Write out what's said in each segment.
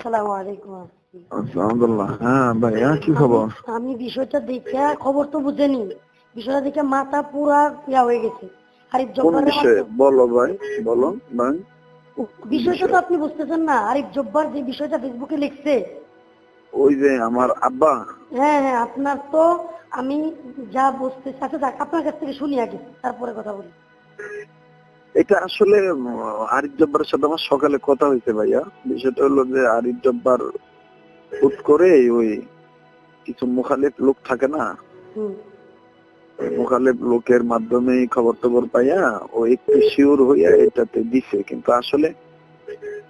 আসসালামু আলাইকুম আলহামদুলিল্লাহ। হ্যাঁ ভাইয়া কি খবর? আমি বিষয়টা দেখে খবর তো বুঝেনি। বিষয়টা দেখে মাথা পুরা ইয়া হয়ে গেছে। আরিফ বলো ভাই বলো ভাই। বিষয়টা তো আপনি বুঝতেছেন না। আরিফ জব্বার যে বিষয়টা ফেসবুকে লিখছে। ওই যে আমার আব্বা। হ্যাঁ হ্যাঁ আপনার তো আমি যা বুঝতে আচ্ছা আপনার কাছ থেকে শুনি আগে তারপরে কথা বলি। এটা আসলে আরিফ জব্বারের সাথে আমার সকালে কথা হয়েছে ভাইয়া। বিষয়টা হলো যে আরিফ জব্বার হুট করে ওই কিছু মুখালেফ লোক থাকে না? হুম। মুখালেফ লোকের মাধ্যমে খবর টবর পাইয়া ও একটু শিওর হইয়া এটাতে দিছে। কিন্তু আসলে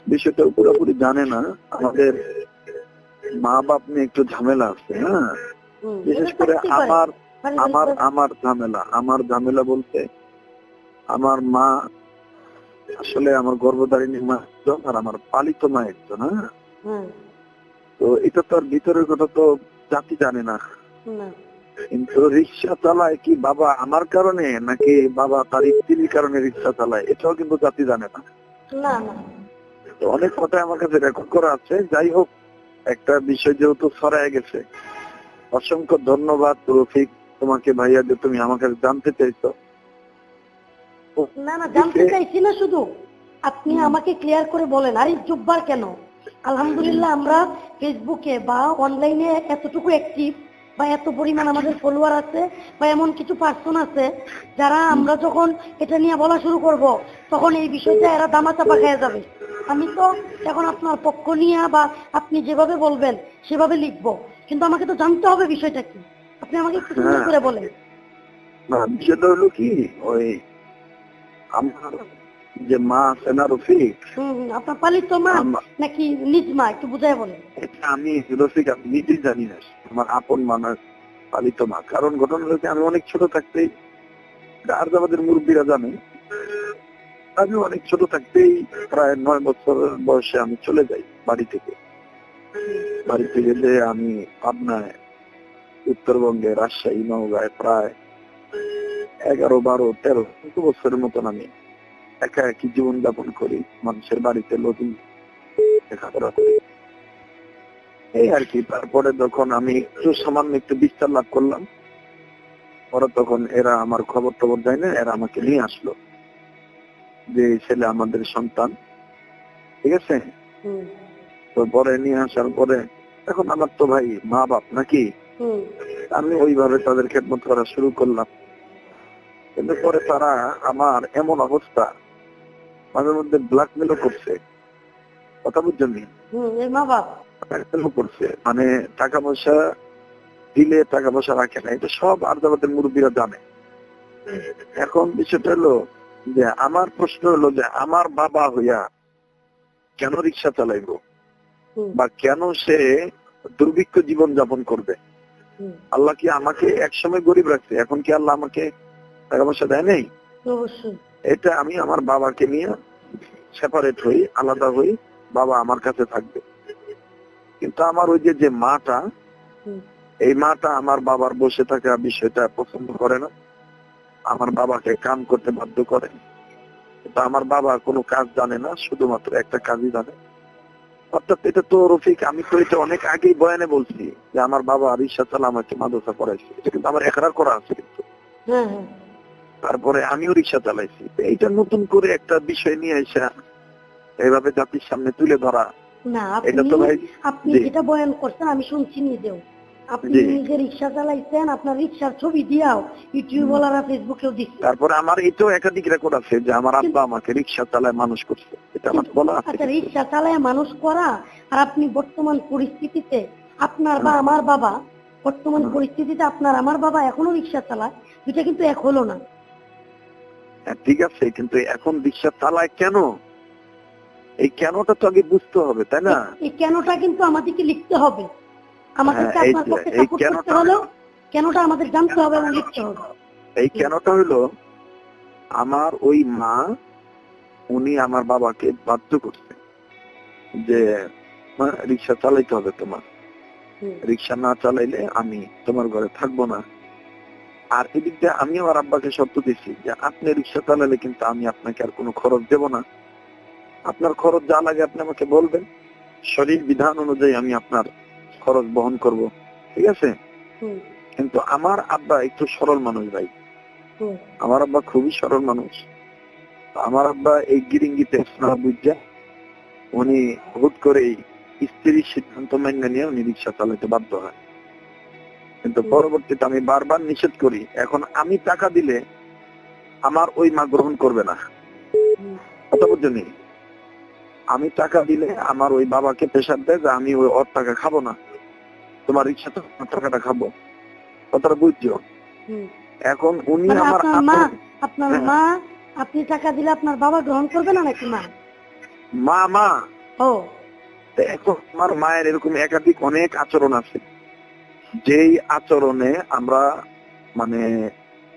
বিষয়টা পুরোপুরি জানে না। আমাদের মা বাপ নিয়ে একটু ঝামেলা আছে হ্যাঁ? বিশেষ করে আমার আমার আমার ঝামেলা। আমার ঝামেলা বলতে আমার মা আসলে আমার গর্ভধারিণী মা একজন আর আমার পালিত মা একজন হ্যাঁ? তো এটা তো আর ভিতরের কথা তো জাতি জানে না। কিন্তু রিক্সা চালায় কি বাবা আমার কারণে নাকি বাবা তার স্ত্রীর কারণে রিক্সা চালায়? এটাও কিন্তু জাতি জানে না। না না। তো অনেক কথা আমার কাছে রেকর্ড করা আছে। যাই হোক একটা বিষয় যেহেতু ছড়ায় গেছে অসংখ্য ধন্যবাদ রফিক তোমাকে ভাইয়া যে তুমি আমাকে জানতে চাইছো। না না জানতে চাইছি না শুধু। আপনি আমাকে ক্লিয়ার করে বলেন আরিফ জুব্বার কেন? আলহামদুলিল্লাহ আমরা ফেসবুকে বা অনলাইনে এতটুকু অ্যাক্টিভ বা এত পরিমাণ আমাদের ফলোয়ার আছে বা এমন কিছু পার্সন আছে যারা আমরা যখন এটা নিয়ে বলা শুরু করব তখন এই বিষয়টা এরা দামাচাপা খেয়ে যাবে। আমি তো এখন আপনার পক্ষ নিয়ে বা আপনি যেভাবে বলবেন সেভাবে লিখব। কিন্তু আমাকে তো জানতে হবে বিষয়টা কি? আপনি আমাকে একটু হ্যাঁ। করে বলেন। না বিষয়টা হলো কি? ওই আমার যে মা আছে না রফিক আপনার পালিত মা নাকি নিজ মা একটু বুঝাই বলেন। এটা আমি রফিক আমি নিজেই জানি না আমার আপন মানুষ পালিত মা। কারণ ঘটনা হলো আমি অনেক ছোট থাকতেই আর্জাবাদের মুরব্বীরা জানে আমি অনেক ছোট থাকতেই প্রায় নয় বছর বয়সে আমি চলে যাই বাড়ি থেকে। বাড়িতে গেলে আমি পাবনায় উত্তরবঙ্গে রাজশাহী নওগাঁয় প্রায় এগারো বারো তেরো চোদ্দ বছরের মতন আমি একা একই জীবন যাপন করি মানুষের বাড়িতে নতুন লেখাপড়া করি। এই আর কি তারপরে যখন আমি একটু সামান্য একটু বিস্তার লাভ করলাম পরে তখন এরা আমার খবর টবর দেয় না এরা আমাকে নিয়ে আসলো। যে ছেলে আমাদের সন্তান ঠিক আছে? হুম। তো পরে নিয়ে আসার পরে এখন আমার তো ভাই মা বাপ নাকি? হুম। আমি ওইভাবে তাদের খেদমত করা শুরু করলাম। কিন্তু পরে তারা আমার এমন অবস্থা মাঝে মধ্যে ব্ল্যাকমেলও করছে। কথা বুঝছেন করছে। মানে টাকা পয়সা দিলে টাকা পয়সা রাখে না এটা সব আর্দাবাদের মুরব্বীরা জানে। এখন বিষয়টা হলো যে আমার প্রশ্ন হলো যে আমার বাবা হইয়া কেন রিক্সা চালাইবো? বা কেন সে দুর্ভিক্ষ জীবন যাপন করবে আল্লাহ কি আমাকে একসময় গরিব রাখছে? এখন কি আল্লাহ আমাকে টাকা পয়সা দেয় নেই? এটা আমি আমার বাবাকে নিয়ে সেপারেট হই আলাদা হই বাবা আমার কাছে থাকবে। কিন্তু আমার ওই যে যে মাটা এই মাটা আমার বাবার বসে থাকা বিষয়টা পছন্দ করে না। আমার বাবাকে কাম করতে বাধ্য করে। কিন্তু আমার বাবা কোনো কাজ জানে না শুধুমাত্র একটা কাজই জানে। অর্থাৎ এটা তো রফিক আমি তো এটা অনেক আগেই বয়ানে বলছি যে আমার বাবা রিক্সা চালা আমাকে মাদ্রাসা পড়াইছে। এটা কিন্তু আমার একরার করা আছে কিন্তু। হ্যাঁ হ্যাঁ। তারপরে আমিও রিক্সা চালাইছি। এইটা নতুন করে একটা বিষয় নিয়ে এসে এইভাবে জাতির সামনে তুলে ধরা না এটা আপনি যেটা বয়ান করছেন আমি শুনছি নিজেও। আপনি নিজে রিক্সা চালাইছেন আপনার রিক্সার ছবি দিয়াও ইউটিউব ওয়ালারা ফেসবুকেও দিচ্ছে। তারপরে আমার এটাও একাধিক রেকর্ড আছে যে আমার আব্বা আমাকে রিক্সা চালায় মানুষ করছে। এটা আমার বলা আছে আচ্ছা রিক্সা চালায় মানুষ করা আর আপনি বর্তমান পরিস্থিতিতে আপনার বা আমার বাবা বর্তমান পরিস্থিতিতে আপনার আমার বাবা এখনও রিক্সা চালায় দুটা কিন্তু এক হলো না। হ্যাঁ, ঠিক আছে কিন্তু এখন রিক্সা চালায় কেন? এই কেনটা তো আগে বুঝতে হবে তাই না? এই কেনটা কিন্তু আমাদেরকে লিখতে হবে। আমাদেরকে হ্যাঁ, এই আপনার পক্ষে সাপোর্ট করতে কেনটা- আমাদের জানতে হবে এবং লিখতে হবে। এই কেনটা হইল আমার ওই মা উনি আমার বাবাকে বাধ্য করছে যে রিক্সা চালাইতে হবে তোমার। রিক্সা না চালাইলে আমি তোমার ঘরে থাকব না। আর এদিক দিয়ে আমি আমার আব্বাকে শর্ত দিচ্ছি যে আপনি রিক্সা চালালে কিন্তু আমি আপনাকে আর কোনো খরচ দেব না। আপনার খরচ যা লাগে আপনি আমাকে বলবেন। শরীর বিধান অনুযায়ী আমি আপনার খরচ বহন করব। ঠিক আছে? কিন্তু আমার আব্বা একটু সরল মানুষ ভাই। আমার আব্বা খুবই সরল মানুষ। আমার আব্বা এই গিরিঙ্গিতে না বুঝা উনি হুট করে স্ত্রীর সিদ্ধান্ত মেনে নিয়ে উনি রিক্সা চালাতে বাধ্য হয়। কিন্তু পরবর্তীতে আমি বারবার নিষেধ করি এখন আমি টাকা দিলে আমার ওই মা গ্রহণ করবে না। কথা আমি টাকা দিলে আমার ওই বাবাকে প্রেশার দেয় যে আমি ওই ওর টাকা খাব না। তোমার রিক্সা তো টাকাটা খাব। কথাটা বুঝছ? এখন উনি মানে আমার আপনার মা আপনার হ্যাঁ। মা আপনি টাকা দিলে আপনার বাবা গ্রহণ করবে না নাকি মা? মা মা। ও। এখন আমার মায়ের এরকম একাধিক অনেক আচরণ আছে। যেই আচরণে আমরা মানে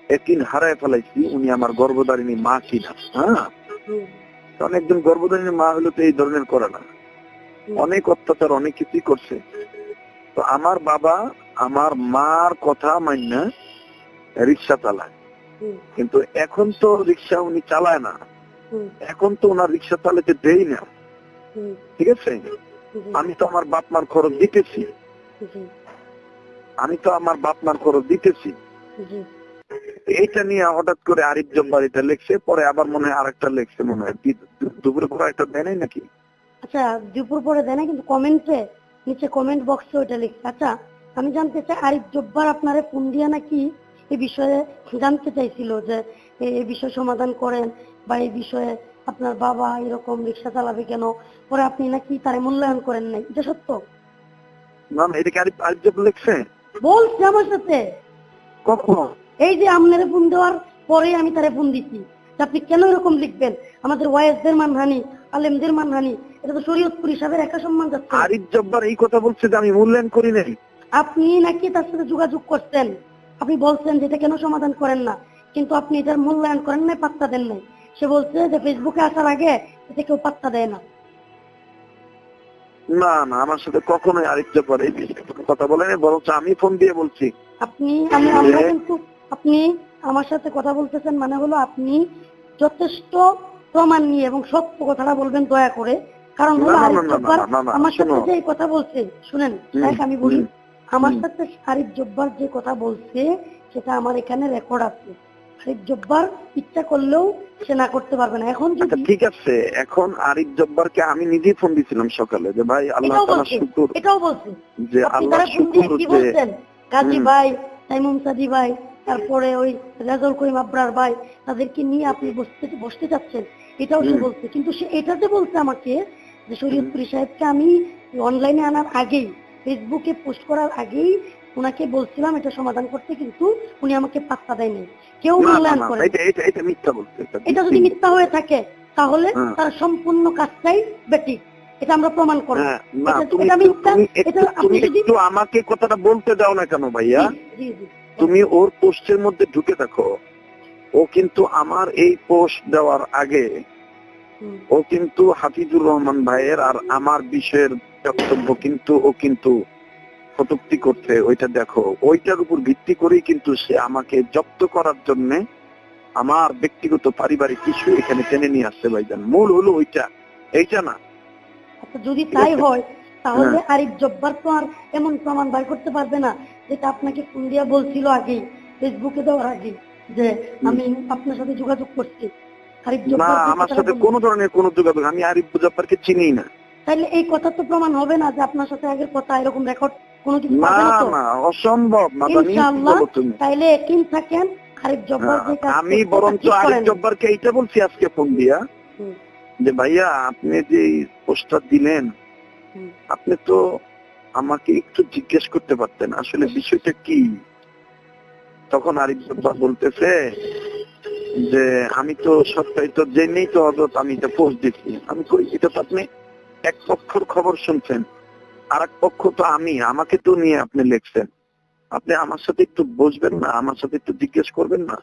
একদিন হারায় ফেলাইছি উনি আমার গর্ভধারিণী মা কিনা হ্যাঁ? কারণ একজন গর্ভধারিণী মা হলে তো এই ধরনের করে না। অনেক অত্যাচার অনেক কিছুই করছে। তো আমার বাবা আমার মার কথা মান্য রিক্সা চালায়। কিন্তু এখন তো রিক্সা উনি চালায় না। এখন তো ওনার রিক্সা চালাতে দেই না। ঠিক আছে? আমি তো আমার বাপ মার খরচ দিতেছি। আমি তো আমার বাপ মার খরচ দিতেছি। এইটা নিয়ে হঠাৎ করে আরিফ জব্বার এটা লেখছে পরে আবার মনে হয় আরেকটা লেখছে মনে হয়। দুপুরে পরে একটা দেয় নাকি? আচ্ছা দুপুর পরে দেয় না কিন্তু কমেন্টে নিচে কমেন্ট বক্সে ওইটা লিখছে। আচ্ছা আমি জানতে চাই আরিফ জব্বার আপনারে ফোন দিয়া নাকি এই বিষয়ে জানতে চাইছিল যে এই বিষয় সমাধান করেন বা এই বিষয়ে আপনার বাবা এরকম রিক্সা চালাবে কেন? পরে আপনি নাকি তারে মূল্যায়ন করেন নাই। এটা সত্য? না না, এটা কি আরিফ আরিফ জব্বার লেখছে? বলছে আমার সাথে কখন? এই যে আপনারে ফোন দেওয়ার পরে আমি তারে ফোন আপনি কেন এরকম লিখবেন? আমাদের ওয়াইসদের মানহানি আলেমদের মানহানি এটা তো শরীয়তপুর সম্মান যাচ্ছে। আরিফ জব্বার এই কথা বলছে যে আমি মূল্যায়ন করি নাই। আপনি নাকি তার সাথে যোগাযোগ করছেন? আপনি বলছেন যে এটা কেন সমাধান করেন না? কিন্তু আপনি এটার মূল্যায়ন করেন নাই পাত্তা দেন নাই। সে বলছে যে ফেসবুকে আসার আগে এটা কেউ পাত্তা দেয় না। না না আমার সাথে কখনোই এই বিষয়ে কোনো কথা বলেনি বরঞ্চ আমি ফোন দিয়ে বলছি। আপনি আমি আমরা কিন্তু আপনি আমার সাথে কথা বলতেছেন মানে হলো আপনি যথেষ্ট প্রমাণ নিয়ে এবং সত্য কথাটা বলবেন দয়া করে। কারণ হলো আরিফ জব্বার আমার সাথে যে কথা বলছে শুনেন দেখ আমি বলি। আমার সাথে আরিফ জব্বার যে কথা বলছে সেটা আমার এখানে রেকর্ড আছে। আরিফ জব্বার ইচ্ছা করলেও সে না করতে পারবে না। এখন আচ্ছা যদি ঠিক আছে। এখন আরিফ জব্বারকে আমি নিজেই ফোন দিছিলাম সকালে যে ভাই আল্লাহ তাআলা শুকুর এটাও বলছে। যে আল্লাহ শুকুর যে কাজী ভাই তাইমুম সাদি ভাই তারপরে ওই রেজল করিম আবরার ভাই তাদেরকে নিয়ে আপনি বসতে বসতে চাচ্ছেন এটাও সে বলছে। কিন্তু সে এটাতে বলছে আমাকে যে শরীয়তপুরি সাহেবকে আমি অনলাইনে আনার আগেই ফেসবুকে পোস্ট করার আগেই ওনাকে বলছিলাম এটা সমাধান করতে কিন্তু উনি আমাকে পাত্তা দেয়নি। কেউ মূল্যায়ন করে এটা যদি মিথ্যা। হয়ে থাকে তাহলে হ্যাঁ। তার সম্পূর্ণ কাজটাই বেটি এটা আমরা প্রমাণ করব। হ্যাঁ, তুমি একটু- আমাকে কথাটা বলতে দাও না কেন ভাইয়া? তুমি ওর পোস্টের মধ্যে ঢুকে দেখো। ও কিন্তু আমার এই পোস্ট দেওয়ার আগে ও কিন্তু হাফিজুর রহমান ভাইয়ের আর আমার বিষয়ের বক্তব্য কিন্তু ও কিন্তু কটুক্তি করছে ওইটা দেখো। ওইটার উপর ভিত্তি করেই কিন্তু সে আমাকে জব্দ করার জন্য আমার ব্যক্তিগত পারিবারিক কিছু এখানে টেনে নিয়ে আসছে ভাইজান। মূল হলো ওইটা। এইটা না। আচ্ছা যদি তাই হয় তাহলে হ্যাঁ। আরিফ জব্বার তো আর এমন প্রমাণ বার করতে পারবে না যেটা আপনাকে ফোন দিয়া বলছিল আগেই ফেসবুকে দেওয়ার আগে যে আমি আপনার সাথে যোগাযোগ করছি। আরিফ জব্বার আমার সাথে কোনো ধরনের কোনো যোগাযোগ আমি আরিফ মুজাফারকে চিনি না। তাহলে এই কথা তো প্রমাণ হবে না যে আপনার সাথে আগের কথা এরকম রেকর্ড কোনো কিছু না না অসম্ভব মাদানি কি ইনশাআল্লাহ তাইলে একদিন থাকেন? আরিফ জব্বার আমি বরঞ্চ করেন। জব্বারকে এইটা বলছি আজকে ফোন দিয়া। যে ভাইয়া আপনি যে পোস্টার দিলেন আপনি তো আমাকে একটু জিজ্ঞেস করতে পারতেন আসলে বিষয়টা কি? তখন আরিফ জব্বার বলতেছে যে আমি তো সরকারি তো জেনেই তো হজরত আমি এটা পোস্ট দিচ্ছি। আমি কই এটা তো আপনি এক পক্ষর খবর শুনছেন। আর পক্ষ তো আমি আমাকে তো নিয়ে আপনি লিখছেন। আপনি আমার সাথে একটু বসবেন না আমার সাথে একটু জিজ্ঞেস করবেন না।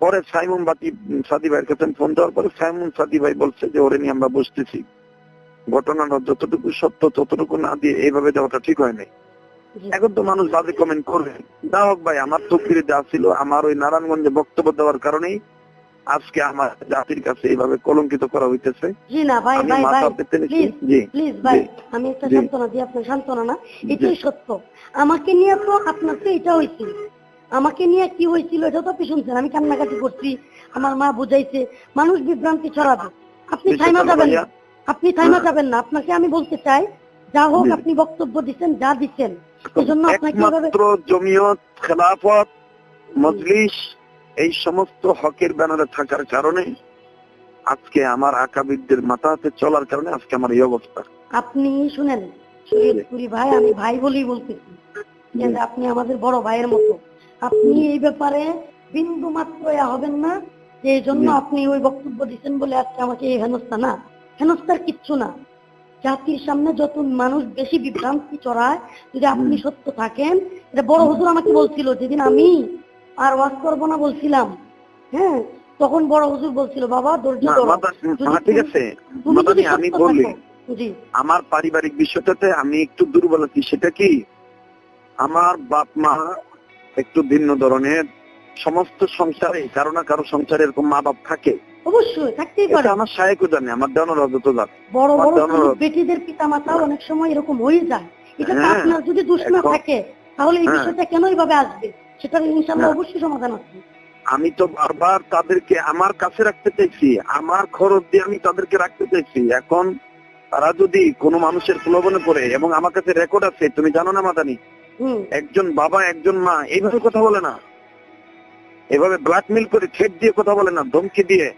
পরে সাইমন বাতি সাদি ভাইয়ের কাছে ফোন দেওয়ার পরে সাইমন সাদি ভাই বলছে যে ওরে নিয়ে আমরা বসতেছি। ঘটনাটা যতটুকু সত্য ততটুকু না দিয়ে এইভাবে দেওয়াটা ঠিক হয় নাই। এখন তো মানুষ বাজে কমেন্ট করবে। যা হোক ভাই আমার তো ফিরে যা ছিল। আমার ওই নারায়ণগঞ্জে বক্তব্য দেওয়ার কারণেই আজকে আমার জাতির কাছে এইভাবে কলঙ্কিত করা হইতেছে। জি না ভাই ভাই ভাই প্লিজ প্লিজ ভাই আমি একটা সান্ত্বনা দিই আপনার সান্ত্বনা না। এটাই সত্য। আমাকে নিয়ে তো আপনার তো এটা হয়েছিল আমাকে নিয়ে কি হয়েছিল এটা তো আপনি শুনছেন আমি কান্নাকাটি করছি আমার মা বুঝাইছে মানুষ বিভ্রান্তি ছড়াবে। আপনি থাইমা যাবেন না আপনি থাইমা হ্যাঁ। যাবেন না। আপনাকে আমি বলতে চাই যা হোক আপনি বক্তব্য দিচ্ছেন যা দিচ্ছেন। এজন্য আপনাকে জমিয়ত খেলাফত মজলিস এই সমস্ত হকের ব্যানারে থাকার কারণে আজকে আমার আকাবিদদের মাথাতে চলার কারণে আজকে আমার এই অবস্থা। আপনি শুনেন ভাই আমি ভাই বলেই বলতেছি। আপনি আমাদের বড় ভাইয়ের মতো। আপনি এই ব্যাপারে বিন্দু মাত্র হবেন না যে এই জন্য আপনি ওই বক্তব্য দিচ্ছেন বলে আজকে আমাকে এই হেনস্থা না। হেনস্থার কিচ্ছু না। জাতির সামনে যত মানুষ বেশি বিভ্রান্তি চড়ায় যদি আপনি সত্য থাকেন এটা বড় হুজুর আমাকে বলছিল যেদিন আমি আর ওয়াজ করব না বলছিলাম। হ্যাঁ? তখন বড় হুজুর বলছিল বাবা ধৈর্য হ্যাঁ, ঠিক আছে। আমি বলি জি। আমার পারিবারিক বিষয়টাতে আমি একটু দুর্বল আছি। সেটা কি? আমার বাপ মা একটু ভিন্ন ধরনের সমস্ত সংসারে কারও না কারও সংসারে এরকম মা বাপ থাকে। অবশ্যই থাকতেই পারে। আমার জানে আমার দেওয়ানোর হজরত জানে। বড় বড় মাধ্যম পুরুষ রোগ। বেটিদের পিতা অনেক সময় এরকম হয়ে যায়। এটা হ্যাঁ, আপনার যদি দোষ না থাকে তাহলে এই হ্যাঁ। বিষয়টা কেন এইভাবে আসবে? সেটার ইনশাল্লাহ। অবশ্যই সমাধান আছে। আমি তো বারবার তাদেরকে আমার কাছে রাখতে চাইছি আমার খরচ দিয়ে আমি তাদেরকে রাখতে চাইছি। এখন তারা যদি কোনো মানুষের প্রলোভনে পড়ে এবং আমার কাছে রেকর্ড আছে তুমি জানো না মাদানি? একজন বাবা একজন মা এইভাবে কথা বলে না। এভাবে ব্ল্যাকমেল করে ঠেট দিয়ে কথা বলে না ধমকি দিয়ে।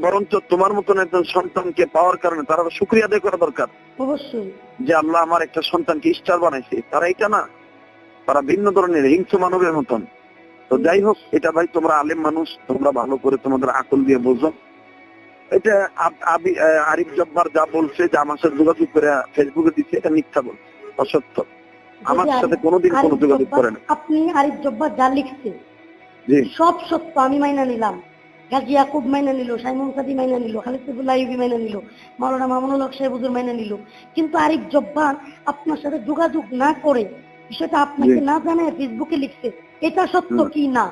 বরঞ্চ তোমার মতন একজন সন্তানকে পাওয়ার কারণে তারা শুক্রিয়া আদায় করা দরকার। অবশ্যই। যে আল্লাহ আমার একটা সন্তানকে স্টার বানাইছে। তারা এটা না। তারা ভিন্ন ধরনের হিংস্র মানবের মতন। তো যাই হোক এটা ভাই তোমরা আলেম মানুষ তোমরা ভালো করে তোমাদের আকল দিয়ে বোঝো। এটা আরিফ জব্বার যা বলছে যে আমার সাথে যোগাযোগ করে ফেসবুকে দিচ্ছে এটা মিথ্যা বলছে অসত্য। আমার সাথে কোনোদিন কোনো যোগাযোগ করে না। আপনি আরিফ জব্বার যা লিখছে সব সত্য আমি মাইনা নিলাম। গাজী ইয়াকুব মাইনা নিল সাইমন সাদি মাইনা নিল খালিদ সাইফুল্লাহ আইয়ুবী মাইনা নিল মাওলানা মামুনুল হক সাহেব হুজুর মাইনা নিল। কিন্তু আরিফ জব্বার আপনার সাথে যোগাযোগ না করে বিষয়টা আপনাকে না জানায় ফেসবুকে লিখছে। এটা সত্য কি না?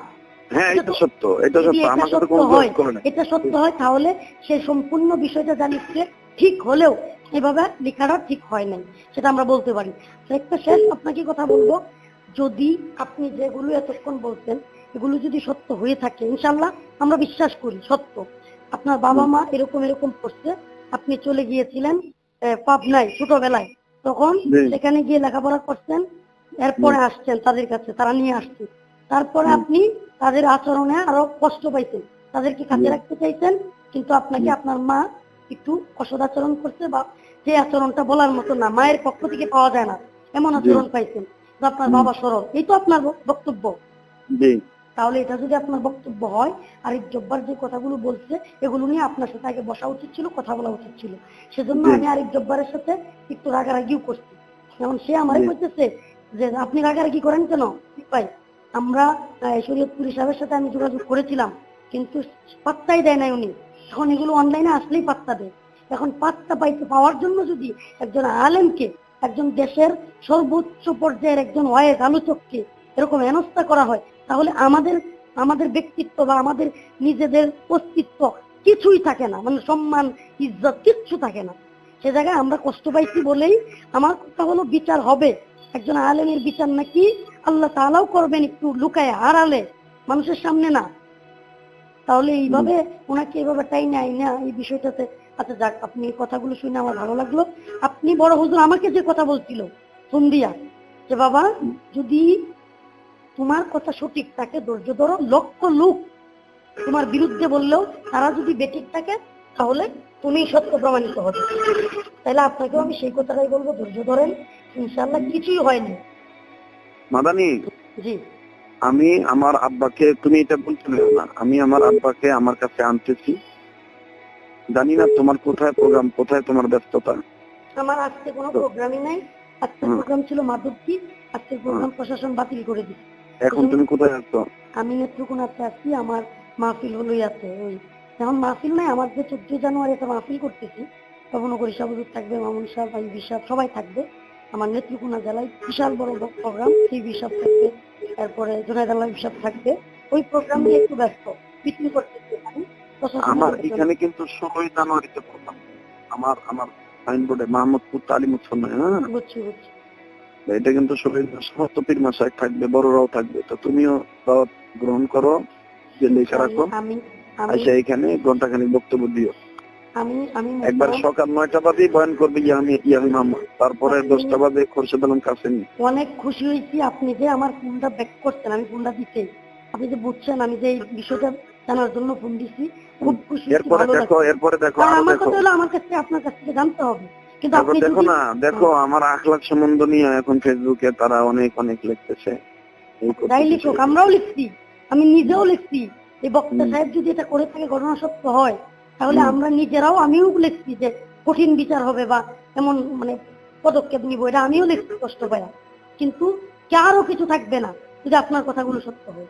হ্যাঁ এটা সত্য এটা সত্য। আমার সাথে কোনো হয় করে না। এটা সত্য হয় তাহলে সে সম্পূর্ণ বিষয়টা জানিচ্ছে ঠিক হলেও এভাবে লেখাটা ঠিক হয় নাই সেটা আমরা বলতে পারি। একটা শেষ আপনাকে কথা বলব যদি আপনি যেগুলো এতক্ষণ বলছেন এগুলো যদি সত্য হয়ে থাকে ইনশাল্লাহ আমরা বিশ্বাস করি সত্য। আপনার বাবা মা এরকম এরকম করছে আপনি চলে গিয়েছিলেন পাবনায় ছোটবেলায় তখন সেখানে গিয়ে লেখাপড়া করছেন এরপরে আসছেন তাদের কাছে তারা নিয়ে আসছে। তারপরে আপনি তাদের আচরণে আরও কষ্ট পাইছেন। তাদেরকে কাছে রাখতে চাইছেন কিন্তু আপনাকে আপনার মা একটু অসদাচরণ করছে বা যে আচরণটা বলার মতো না মায়ের পক্ষ থেকে পাওয়া যায় না এমন আচরণ পাইছেন। আপনার বাবা সরল এই তো আপনার বক্তব্য। তাহলে এটা যদি আপনার বক্তব্য হয় আর জব্বার যে কথাগুলো বলছে এগুলো নিয়ে আপনার সাথে আগে বসা উচিত ছিল কথা বলা উচিত ছিল। সেজন্য আমি আরিফ জব্বারের সাথে একটু রাগারাগিও করছি। যেমন সে আমারে জি। বলতেছে যে আপনি রাগারাগি করেন কেন? ভাই, আমরা শরীয়তপুরি সাহেবের সাথে আমি যোগাযোগ করেছিলাম, কিন্তু পাত্তাই দেয় নাই উনি। এখন এগুলো অনলাইনে আসলেই পাত্তা দেয়। এখন পাত্তা পাইতে পাওয়ার জন্য যদি একজন আলেমকে, একজন দেশের সর্বোচ্চ পর্যায়ের একজন ওয়েজ আলোচককে এরকম হেনস্থা করা হয়, তাহলে আমাদের আমাদের ব্যক্তিত্ব বা আমাদের নিজেদের অস্তিত্ব কিছুই থাকে না। মানে সম্মান, ইজ্জত কিচ্ছু থাকে না। সে জায়গায় আমরা কষ্ট পাইছি বলেই আমার কথা হলো বিচার হবে। একজন আলেমের বিচার নাকি আল্লাহ তাআলাও করবেন একটু লুকায় আড়ালে, মানুষের সামনে না? তাহলে এইভাবে ওনাকে এইভাবে টাই নাই না এই বিষয়টাতে আচ্ছা যাক, আপনি কথাগুলো শুনে আমার ভালো লাগল। আপনি বড় হুজুর আমাকে যে কথা বলছিল ফোন দিয়া যে বাবা, যদি তোমার কথা সঠিক তাকে ধৈর্য ধরো, লক্ষ লোক তোমার বিরুদ্ধে বললেও তারা যদি বেঠিক থাকে, তাহলে তুমি সত্য প্রমাণিত হবে। তাহলে আপনাকেও আমি সেই কথাটাই বলব ধৈর্য ধরেন ইনশাল্লাহ কিছুই হয়নি। মাদানি? জি। আমি আমার আব্বাকে তুমি এটা বলতে পারো না আমি আমার আব্বাকে আমার কাছে আনতেছি। জানি না তোমার কোথায় প্রোগ্রাম কোথায় তোমার ব্যস্ততা। আমার আজকে কোনো প্রোগ্রামই নাই। আজকের হুম। প্রোগ্রাম ছিল মাধবকি আজকের প্রোগ্রাম প্রশাসন বাতিল করে দিচ্ছে এখন তুমি কোথায় আছো? আমি নেত্রকোনাতে আছি আমার মাহফিল হলোই আছে। ওই এখন মাহফিল নাই আমার যে চোদ্দ জানুয়ারি একটা মাহফিল করতেছি। নবনগরী সাবুজুর থাকবে মামুন সাহেব আই সাহেব সবাই থাকবে। আমার নেত্রকোনা জেলায় বিশাল বড় প্রোগ্রাম সেই বিশাব থাকবে তারপরে জোনায়দ আল্লাহ বিশাব থাকবে। ওই প্রোগ্রাম নিয়ে একটু ব্যস্ত মিটিং করতেছি আমি আমার এখানে কিন্তু ষোলোই জানুয়ারিতে প্রোগ্রাম আমার আমার সাইনবোর্ডে মাহমুদপুর তালিমুৎসন্ন হ্যাঁ? বুঝছি বুঝছি। এটা কিন্তু ষোলোই সমস্ত পীর মাসায় থাকবে বড়রাও থাকবে। তো তুমিও দাওয়াত গ্রহণ করো যে লেখা রাখো। আমি আচ্ছা এখানে ঘন্টাখানি বক্তব্য দিও। আমি আমি একবার সকাল নয়টা বাজে বয়ান করবে ইয়ামি ইয়ামি মামা। তারপরে দশটা বাজে খোরশেদ আলম অনেক খুশি হয়েছি আপনি যে আমার ফোনটা ব্যাক করছেন আমি ফোনটা দিতে আপনি যে বুঝছেন আমি যে এই বিষয়টা জানার জন্য ফোন দিছি খুব খুশি এরপরে দেখো এরপরে দেখো আমার কথা হলো আমার কাছ আপনার কাছ থেকে জানতে হবে। কিন্তু আপনি দেখো না দেখো আমার আখলাখ সম্বন্ধ নিয়ে এখন ফেসবুকে তারা অনেক অনেক লিখতেছে। তাই লিখুক আমরাও লিখছি আমি নিজেও লিখছি। এই বক্তা সাহেব যদি এটা করে থাকে ঘটনা সত্য হয় তাহলে আমরা নিজেরাও আমিও লিখছি যে কঠিন বিচার হবে বা এমন মানে পদক্ষেপ নিব এটা আমিও লিখছি কষ্ট পাইয়া কিন্তু কারও কিছু থাকবে না যদি আপনার কথাগুলো সত্য হয়?